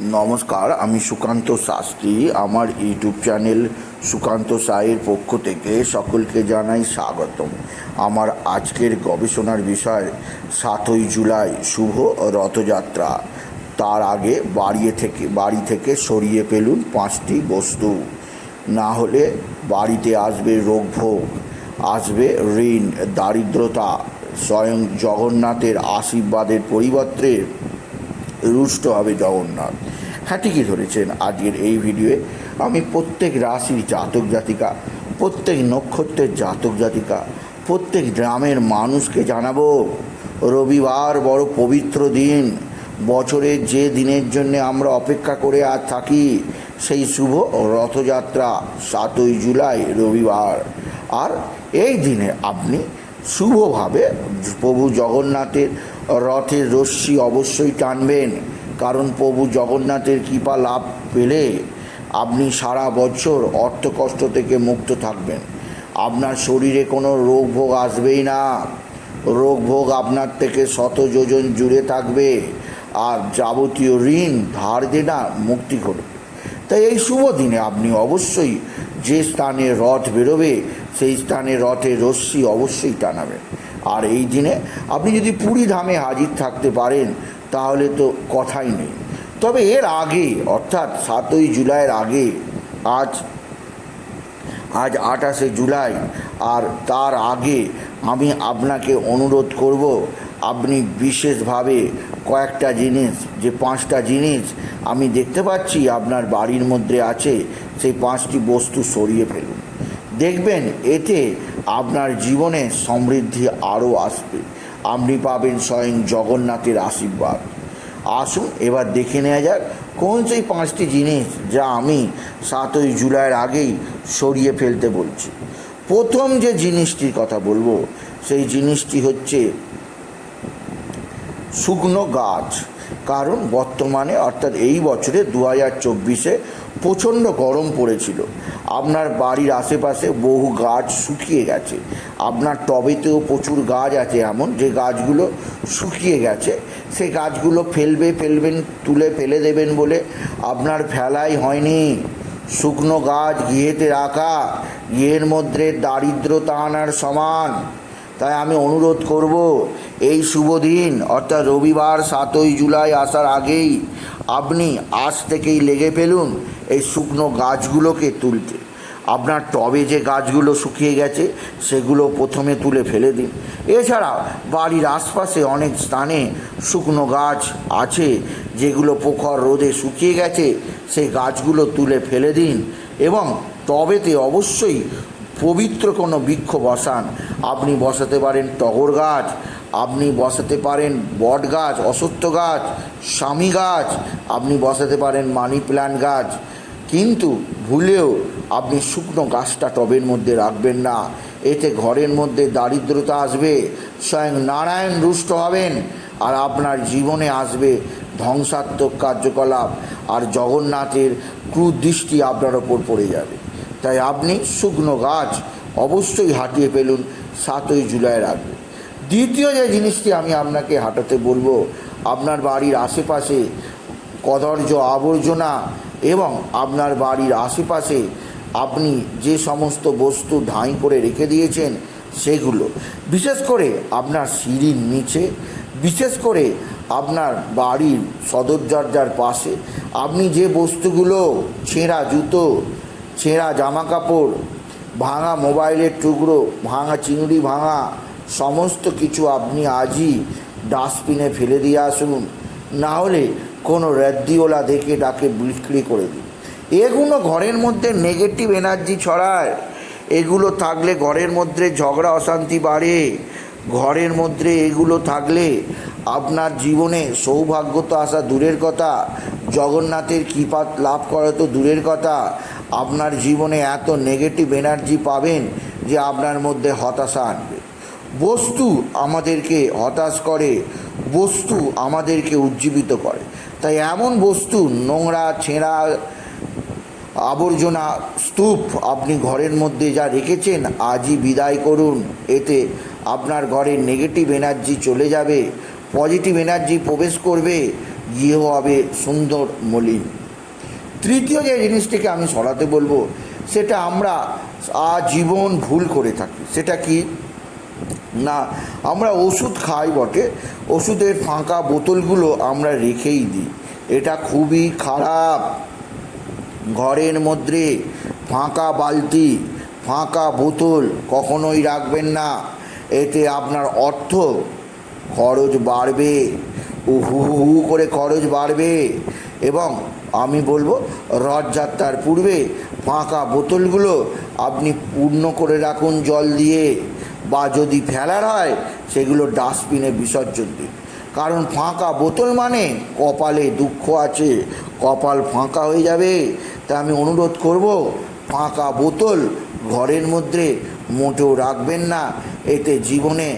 নমস্কার, আমি সুকান্ত শাস্ত্রী। আমার ইউটিউব চ্যানেল সুকান্ত সাইয়ের পক্ষ থেকে সকলকে জানাই স্বাগতম। আমার আজকের গবেষণার বিষয়, সাতই জুলাই শুভ রথযাত্রা। তার আগে বাড়িয়ে থেকে, বাড়ি থেকে সরিয়ে ফেলুন পাঁচটি বস্তু। না হলে বাড়িতে আসবে রোগভোগ, আসবে ঋণ, দারিদ্রতা, স্বয়ং জগন্নাথের আশীর্বাদের পরিবর্তে রুষ্ট হবে জগন্নাথ। হ্যাঁ ধরেছেন আজকের এই ভিডিওয়ে। আমি প্রত্যেক রাশির জাতক জাতিকা, প্রত্যেক নক্ষত্রের জাতক জাতিকা, প্রত্যেক গ্রামের মানুষকে জানাব, রবিবার বড় পবিত্র দিন। বছরের যে দিনের জন্য আমরা অপেক্ষা করে আর থাকি, সেই শুভ রথযাত্রা, সাতই জুলাই, রবিবার। আর এই দিনে আপনি শুভভাবে প্রভু জগন্নাথের রথের রশ্মি অবশ্যই টানবেন। কারণ প্রভু জগন্নাথের কৃপা লাভ পেলে আপনি সারা বছর অর্থ কষ্ট থেকে মুক্ত থাকবেন। আপনার শরীরে কোনো রোগ ভোগ আসবেই না। রোগ ভোগ আপনার থেকে শত যোজন জুড়ে থাকবে আর যাবতীয় ঋণ, ধার দেনা মুক্তি ঘটবে। তাই এই শুভ দিনে আপনি অবশ্যই যে স্থানে রথ বেরোবে, সেই স্থানে রথের রশ্মি অবশ্যই টানাবেন। আর এই দিনে আপনি যদি পুরী ধামে হাজির থাকতে পারেন তাহলে তো কথাই নেই। তবে এর আগে, অর্থাৎ সাতই জুলাইয়ের আগে, আজ আজ আঠাশে জুলাই, আর তার আগে আমি আপনাকে অনুরোধ করব, আপনি বিশেষভাবে কয়েকটা জিনিস, যে পাঁচটা জিনিস আমি দেখতে পাচ্ছি আপনার বাড়ির মধ্যে আছে, সেই পাঁচটি বস্তু সরিয়ে ফেলুন। দেখবেন, এতে আপনার জীবনে সমৃদ্ধি আরও আসবে। আপনি পাবেন স্বয়ং জগন্নাথের আশীর্বাদ। আসুন, এবার দেখে নেওয়া যাক কোন সেই পাঁচটি জিনিস যা আমি সাতই জুলাইয়ের আগেই সরিয়ে ফেলতে বলছি। প্রথম যে জিনিসটির কথা বলব, সেই জিনিসটি হচ্ছে শুকনো গাছ। কারণ বর্তমানে, অর্থাৎ এই বছরে দু হাজার চব্বিশে প্রচণ্ড গরম পড়েছিল। আপনার বাড়ির আশেপাশে বহু গাছ শুকিয়ে গেছে। আপনার টবেতেও প্রচুর গাছ আছে এমন, যে গাছগুলো শুকিয়ে গেছে। সেই গাছগুলো ফেলবে, ফেলবেন, তুলে ফেলে দেবেন বলে আপনার ফেলাই হয়নি। শুকনো গাছ গৃহেতে রাখা, গৃহের মধ্যে দারিদ্রতা আনার সমান। তাই আমি অনুরোধ করব, এই শুভ দিন, অর্থাৎ রবিবার সাতই জুলাই আসার আগেই আপনি আজ থেকেই লেগে ফেলুন এই শুকনো গাছগুলোকে তুলতে। আপনার টবে যে গাছগুলো শুকিয়ে গেছে, সেগুলো প্রথমে তুলে ফেলে দিন। এছাড়া বাড়ির আশপাশে অনেক স্থানে শুকনো গাছ আছে, যেগুলো পোখর রোদে শুকিয়ে গেছে, সেই গাছগুলো তুলে ফেলে দিন এবং টবেতে অবশ্যই পবিত্র কোনো বৃক্ষ বসান। আপনি বসাতে পারেন টগর গাছ, আপনি বসাতে পারেন বট গাছ অসত্য গাছ, স্বামী গাছ, আপনি বসাতে পারেন মানি প্ল্যান্ট গাছ। কিন্তু ভুলেও আপনি শুকনো গাছটা টবের মধ্যে রাখবেন না। এতে ঘরের মধ্যে দারিদ্রতা আসবে, স্বয়ং নারায়ণ রুষ্ট হবেন আর আপনার জীবনে আসবে ধ্বংসাত্মক কার্যকলাপ। আর জগন্নাথের ক্রুদৃষ্টি আপনার ওপর পড়ে যাবে। তাই আপনি শুকনো গাছ অবশ্যই হাঁটিয়ে ফেলুন সাতই জুলাইয়ের আগে। দ্বিতীয় যে জিনিসটি আমি আপনাকে হাঁটাতে বলব, আপনার বাড়ির আশেপাশে কদর্য আবর্জনা এবং আপনার বাড়ির আশেপাশে আপনি যে সমস্ত বস্তু ধাঁই করে রেখে দিয়েছেন সেগুলো, বিশেষ করে আপনার সিঁড়ির নিচে, বিশেষ করে আপনার বাড়ির সদর দরজার পাশে, আপনি যে বস্তুগুলো, ছেঁড়া জুতো ছেঁড়া জামা কাপড় ভাঙা মোবাইলের টুকরো, ভাঙা চিংড়ি ভাঙা, সমস্ত কিছু আপনি আজই ডাস্টবিনে ফেলে দিয়ে আসুন। না হলে কোনো র্যাদ্দিওলা দেখে তাকে বিক্রি করে দিন। এগুলো ঘরের মধ্যে নেগেটিভ এনার্জি ছড়ায়। এগুলো থাকলে ঘরের মধ্যে ঝগড়া অশান্তি বাড়ে। ঘরের মধ্যে এগুলো থাকলে আপনার জীবনে সৌভাগ্য তো আসা দূরের কথা। জগন্নাথের কৃপা লাভ করা তো দূরের কথা। আপনার জীবনে এত নেগেটিভ এনার্জি পাবেন যে আপনার মধ্যে হতাশা আনবে। বস্তু আমাদেরকে হতাশ করে, বস্তু আমাদেরকে উজ্জীবিত করে। তাই এমন বস্তু, নোংরা, ছেঁড়া, আবর্জনা, স্তূপ আপনি ঘরের মধ্যে যা রেখেছেন, আজই বিদায় করুন। এতে আপনার ঘরে নেগেটিভ এনার্জি চলে যাবে পজিটিভ এনার্জি প্রবেশ করবে, গৃহ হবে সুন্দর, মলিন। তৃতীয় যে জিনিসটিকে আমি সরাতে বলব, সেটা আমরা আজীবন ভুল করে থাকি। সেটা কি? না, আমরা ওষুধ খাই বটে, ওষুধের ফাঁকা বোতলগুলো আমরা রেখেই দিই। এটা খুবই খারাপ। ঘরের মধ্যে ফাঁকা বালতি, ফাঁকা বোতল কখনোই রাখবেন না। এতে আপনার অর্থ খরচ বাড়বে। হু হু হু করে খরচ বাড়বে। এবং আমি বলব রথযাত্রার পূর্বে ফাঁকা বোতলগুলো আপনি পূর্ণ করে রাখুন জল দিয়ে, বা যদি ফেলার হয়, সেগুলো ডাস্টবিনে বিসর্জন দিন। কারণ ফাঁকা বোতল মানে কপালে দুঃখ আছে, কপাল ফাঁকা হয়ে যাবে। তা আমি অনুরোধ করব, ফাঁকা বোতল ঘরের মধ্যে মোটেও রাখবেন না, এতে জীবনে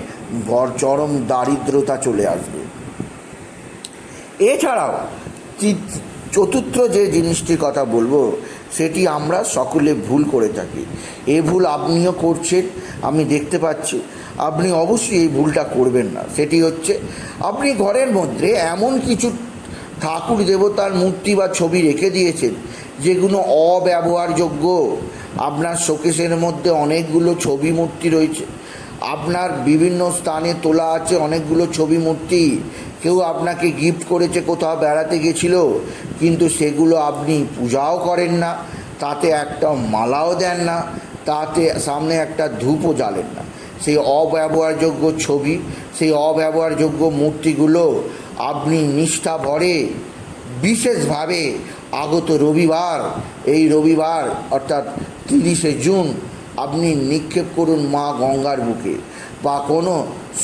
চরম দারিদ্রতা চলে আসবে। এছাড়াও চতুর্থ যে জিনিসটির কথা বলব, সেটি আমরা সকলে ভুল করে থাকি। এ ভুল আপনিও করছেন, আমি দেখতে পাচ্ছি। আপনি অবশ্যই এই ভুলটা করবেন না। সেটি হচ্ছে, আপনি ঘরের মধ্যে এমন কিছু ঠাকুর দেবতার মূর্তি বা ছবি রেখে দিয়েছেন, যেগুলো অব্যবহারযোগ্য। আপনার শোকেসের মধ্যে অনেকগুলো ছবি মূর্তি রয়েছে। আপনার বিভিন্ন স্থানে তোলা আছে অনেকগুলো ছবি মূর্তি। কেউ আপনাকে গিফট করেছে, কোথাও বেড়াতে গেছিল, কিন্তু সেগুলো আপনি পূজাও করেন না, তাতে একটা মালাও দেন না, তাতে সামনে একটা ধূপও জ্বালেন না। সেই অব্যবহারযোগ্য ছবি, সেই অব্যবহারযোগ্য মূর্তিগুলো আপনি নিষ্ঠা ভরে বিশেষভাবে আগত রবিবার, এই রবিবার অর্থাৎ তিরিশে জুন আপনি নিক্ষেপ করুন মা গঙ্গার বুকে বা কোনো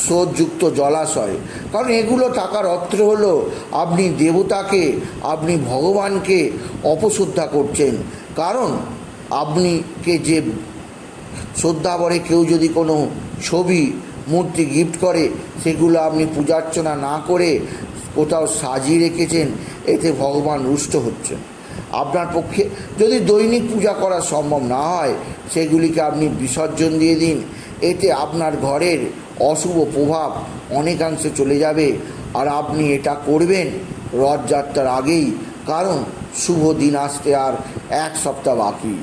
স্রোতযুক্ত জলাশয়। কারণ এগুলো থাকার অর্থ হলো আপনি দেবতাকে, আপনি ভগবানকে অপশ্রদ্ধা করছেন। কারণ আপনিকে যে শ্রদ্ধাভরে কেউ যদি কোনো ছবি, মূর্তি গিফট করে, সেগুলো আপনি পূজার্চনা না করে কোথাও সাজিয়ে রেখেছেন, এতে ভগবান রুষ্ট হচ্ছেন। আপনার পক্ষে যদি দৈনিক পূজা করা সম্ভব না হয়, সেগুলিকে আপনি বিসর্জন দিয়ে দিন। এতে আপনার ঘরের অশুভ প্রভাব অনেকাংশে চলে যাবে। আর আপনি এটা করবেন রথযাত্রার আগেই, কারণ শুভ দিন আসতে আর এক সপ্তাহ বাকি।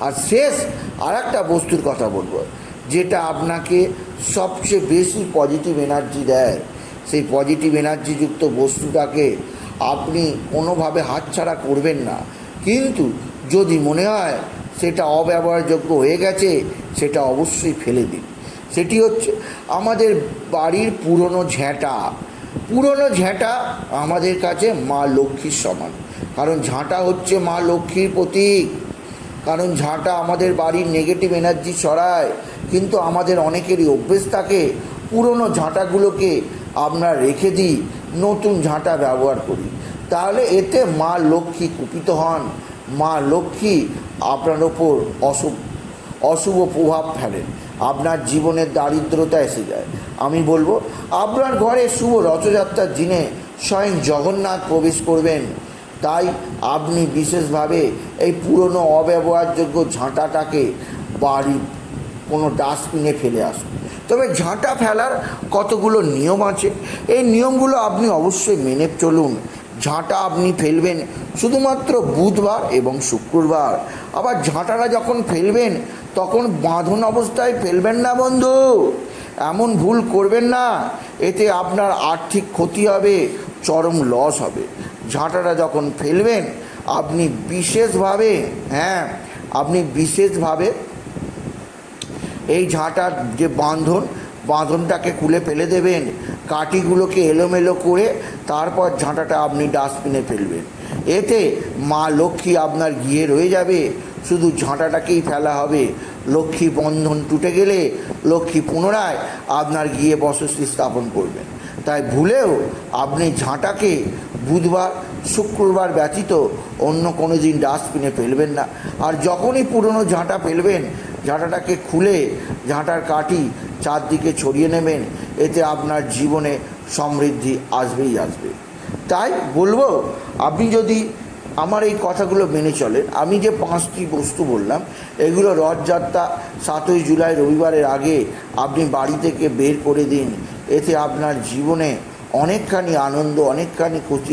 আর শেষ আর একটা বস্তুর কথা বলব, যেটা আপনাকে সবচেয়ে বেশি পজিটিভ এনার্জি দেয়। সেই পজিটিভ এনার্জিযুক্ত বস্তুটাকে আপনি কোনোভাবে হাতছাড়া করবেন না। কিন্তু যদি মনে হয় সেটা অব্যবহারযোগ্য হয়ে গেছে, সেটা অবশ্যই ফেলে দিন। সেটি হচ্ছে আমাদের বাড়ির পুরনো ঝ্যাঁটা পুরনো ঝ্যাঁটা আমাদের কাছে মা লক্ষ্মীর সমান। কারণ ঝাঁটা হচ্ছে মা লক্ষ্মীর প্রতীক। কারণ ঝাঁটা আমাদের বাড়ির নেগেটিভ এনার্জি ছড়ায়। কিন্তু আমাদের অনেকেরই অভ্যেস থাকে, পুরনো ঝাঁটাগুলোকে আমরা রেখে দিই, নতুন ঝাঁটা ব্যবহার করি। তাহলে এতে মা লক্ষ্মী কুপিত হন। মা লক্ষ্মী আপনার ওপর অশুভ অশুভ প্রভাব ফেলেন আপনার জীবনের দারিদ্রতা এসে যায়। আমি বলব, আপনার ঘরে শুভ রথযাত্রার দিনে স্বয়ং জগন্নাথ প্রবেশ করবেন। তাই আপনি বিশেষভাবে এই পুরনো অব্যবহারযোগ্য ঝাঁটাটাকে বাড়ি কোনো ডাস্টবিনে ফেলে আসুন। তবে ঝাঁটা ফেলার কতগুলো নিয়ম আছে? এই নিয়মগুলো আপনি অবশ্যই মেনে চলুন। ঝাঁটা আপনি ফেলবেন শুধুমাত্র বুধবার এবং শুক্রবার। আবার ঝাঁটাটা যখন ফেলবেন, তখন বাঁধন অবস্থায় ফেলবেন না বন্ধু। এমন ভুল করবেন না, এতে আপনার আর্থিক ক্ষতি হবে, চরম লস হবে। ঝাঁটাটা যখন ফেলবেন, আপনি বিশেষভাবে হ্যাঁ আপনি বিশেষভাবে এই ঝাঁটার যে বাঁধন, বাঁধনটাকে খুলে ফেলে দেবেন। কাঠিগুলোকে এলোমেলো করে তারপর ঝাঁটাটা আপনি ডাস্টবিনে ফেলবেন। এতে মা লক্ষ্মী আপনার গিয়ে রয়ে যাবে। শুধু ঝাঁটাটাকেই ফেলা হবে। লক্ষ্মী বন্ধন টুটে গেলে লক্ষ্মী পুনরায় আপনার গিয়ে বসতি স্থাপন করবেন। তাই ভুলেও আপনি ঝাঁটাকে বুধবার, শুক্রবার ব্যতীত অন্য কোনো দিন ডাস্টবিনে ফেলবেন না। আর যখনই পুরনো ঝাঁটা ফেলবেন ঝাঁটাটাকে খুলে ঝাঁটার কাটি চারদিকে ছড়িয়ে নেবেন, এতে আপনার জীবনে সমৃদ্ধি আসবেই আসবে। তাই বলব, আপনি যদি আমার এই কথাগুলো মেনে চলেন, আমি যে পাঁচটি বস্তু বললাম, এগুলো রথযাত্রা, সাতই জুলাই রবিবারের আগে আপনি বাড়ি থেকে বের করে দিন, এতে আপনার জীবনে অনেকখানি আনন্দ, অনেকখানি খুশি